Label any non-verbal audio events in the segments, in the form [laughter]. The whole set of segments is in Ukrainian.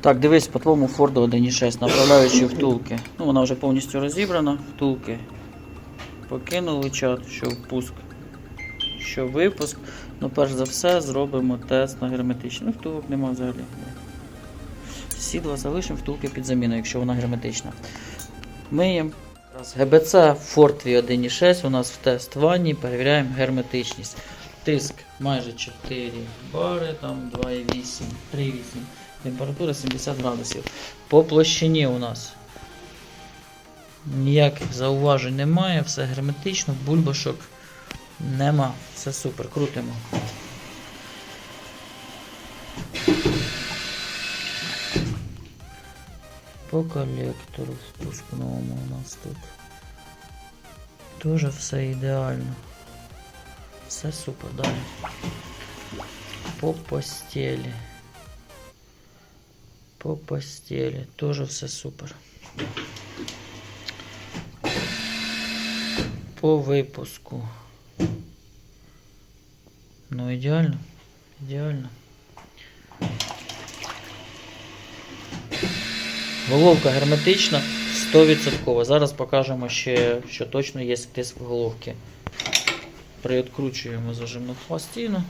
Так, дивись, по твоєму Форду 1.6, направляючи втулки. Ну, вона вже повністю розібрана, втулки. Покинули чат, що впуск, що випуск. Ну, перш за все, зробимо тест на герметичність. Ну, втулок нема взагалі. Сідла залишимо втулки під заміну, якщо вона герметична. Миємо. ГБЦ Ford V1.6 у нас в тест ванні, перевіряємо герметичність. Тиск майже 4 бари, там 2,8, 3,8. Температура 70 градусів. По площині у нас ніяких зауважень немає, все герметично, бульбашок нема. Все супер, крутимо. По колектору впускному у нас тут. Тоже все ідеально. Все супер, далі. По постелі. По постелі. Тоже все супер. По випуску. Ну, ідеально. Ідеально. Головка герметична 100%. Зараз покажемо ще, що точно є тиск головки. Приоткручуємо зажимну пластину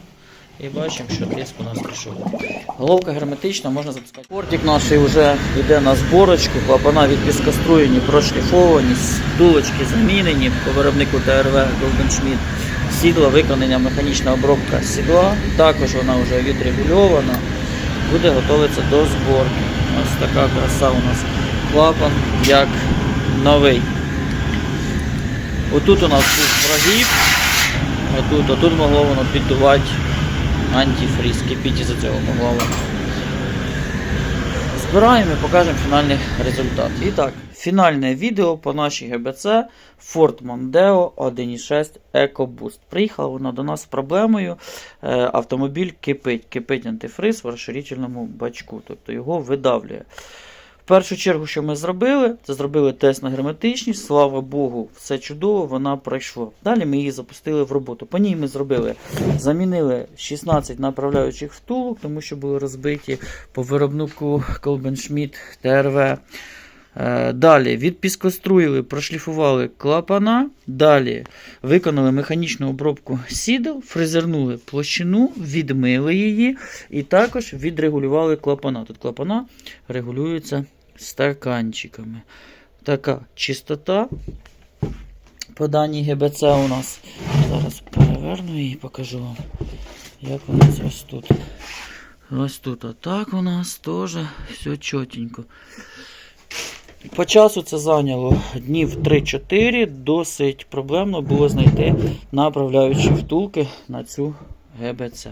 і бачимо, що тиск у нас пішов. Головка герметична, можна запускати. Портик наш вже йде на зборочку, клапана від піскоструєні, прошліфовані, дулочки замінені по виробнику ТРВ Schmidt. Сідла, виконання механічна обробка сідла. Також вона вже відрегульована, буде готуватися до зборки. Ось така краса у нас клапан, як новий. Отут у нас був прогиб, отут, отут могло воно піддувати антифріз, кипіть за цього воно. Збираємо і покажемо фінальний результат. І так, фінальне відео по нашій ГБЦ Ford Mondeo 1.6 EcoBoost. Приїхала вона до нас з проблемою. е, Автомобіль кипить. Кипить антифриз в розширительному бачку, тобто його видавлює. Першу чергу, що ми зробили, це зробили тест на герметичність. Слава Богу, все чудово, вона пройшла. Далі ми її запустили в роботу. По ній ми зробили, замінили 16 направляючих втулок, тому що були розбиті по виробнику Колбеншміт ТРВ. Е, Далі відпіскоструїли, прошліфували клапана. Далі виконали механічну обробку сідел, фрезернули площину, відмили її і також відрегулювали клапана. Тут клапана регулюються стаканчиками. Така чистота по даній ГБЦ у нас. Зараз переверну і покажу вам, як у нас ось тут. Ось тут. А так у нас теж все чотенько. По часу це зайняло днів 3-4. Досить проблемно було знайти направляючі втулки на цю ГБЦ.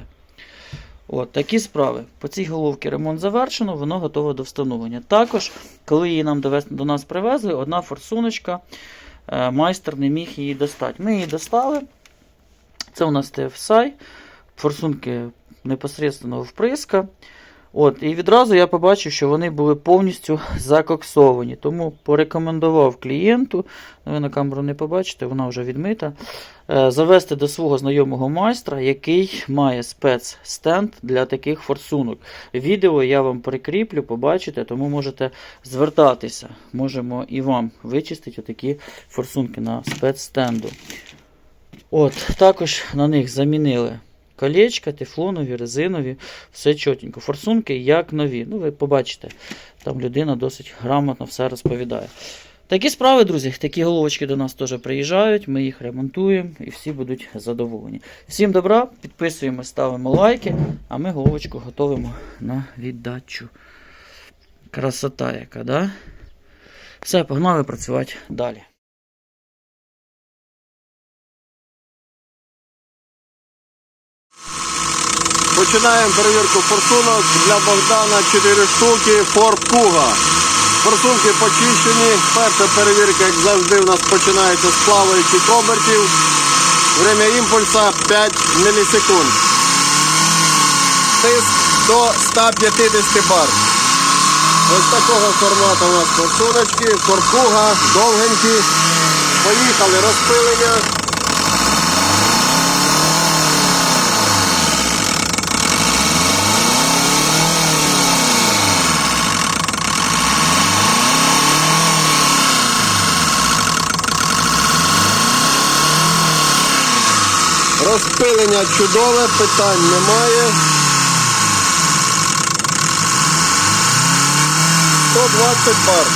От такі справи. По цій головці ремонт завершено, воно готове до встановлення. Також, коли її нам до нас привезли, одна форсуночка, е, майстер не міг її достати. Ми її достали. Це у нас TFSI, форсунки непосередньо вприска. От, і відразу я побачив, що вони були повністю закоксовані. Тому порекомендував клієнту, ну, ви на камеру не побачите, вона вже відмита. е, Завести до свого знайомого майстра, який має спецстенд для таких форсунок. Відео я вам прикріплю, побачите, тому можете звертатися. Можемо і вам вичистити такі форсунки на спецстенду. От, також на них замінили колечка, тефлонові, резинові, все чотенько. Форсунки як нові. Ну, ви побачите, там людина досить грамотно все розповідає. Такі справи, друзі, такі головочки до нас теж приїжджають, ми їх ремонтуємо і всі будуть задоволені. Всім добра, підписуємо, ставимо лайки, а ми головочку готуємо на віддачу. Красота яка, да? Все, погнали працювати далі. Починаємо перевірку форсунок. Для Богдана 4 штуки Ford Kuga. Форсунки почищені. Перша перевірка, як завжди, у нас починається з плаваючих обертів. Время імпульса 5 мілісекунд. Тиск до 150 бар. Ось такого формату у нас форсуночки. Kuga, довгенькі. Поїхали розпилення. Розпилення чудове, питань немає. 120 бар.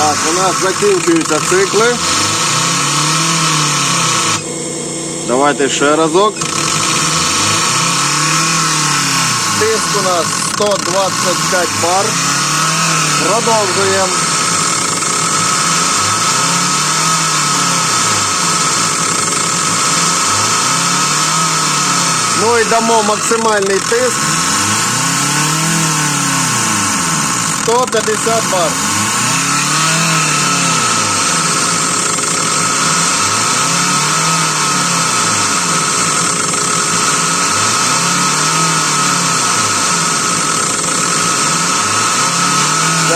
Так, у нас закінчуються цикли. Давайте ще разок. Тиск у нас 125 бар. Продовжуємо. Ну і дамо максимальний тиск. 150 бар.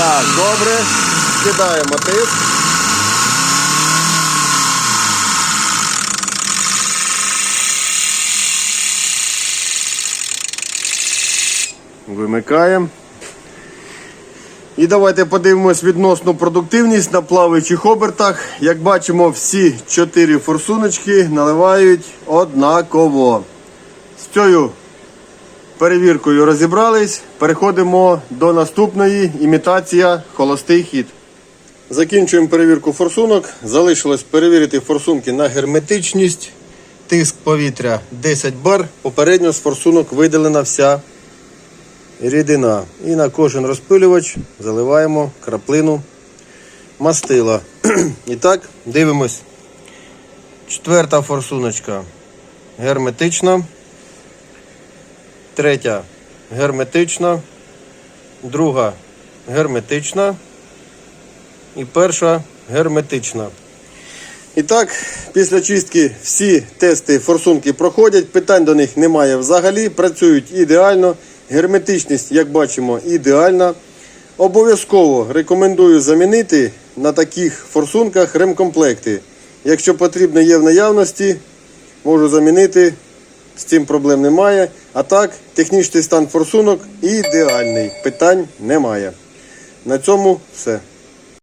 Так, добре. Кидаємо тиск. Вимикаємо. І давайте подивимось відносну продуктивність на плаваючих обертах. Як бачимо, всі чотири форсуночки наливають однаково. З цією перевіркою розібрались. Переходимо до наступної імітація холостий хід. Закінчуємо перевірку форсунок. Залишилось перевірити форсунки на герметичність. Тиск повітря 10 бар. Попередньо з форсунок видалена вся рідина. І на кожен розпилювач заливаємо краплину мастила. [clears throat] І так, дивимось. Четверта форсуночка герметична. Третя герметична. Друга герметична. І перша герметична. І так, після чистки всі тести форсунки проходять, питань до них немає взагалі, працюють ідеально. Герметичність, як бачимо, ідеальна. Обов'язково рекомендую замінити на таких форсунках ремкомплекти. Якщо потрібно є в наявності, можу замінити, з цим проблем немає. А так, технічний стан форсунок ідеальний, питань немає. На цьому все.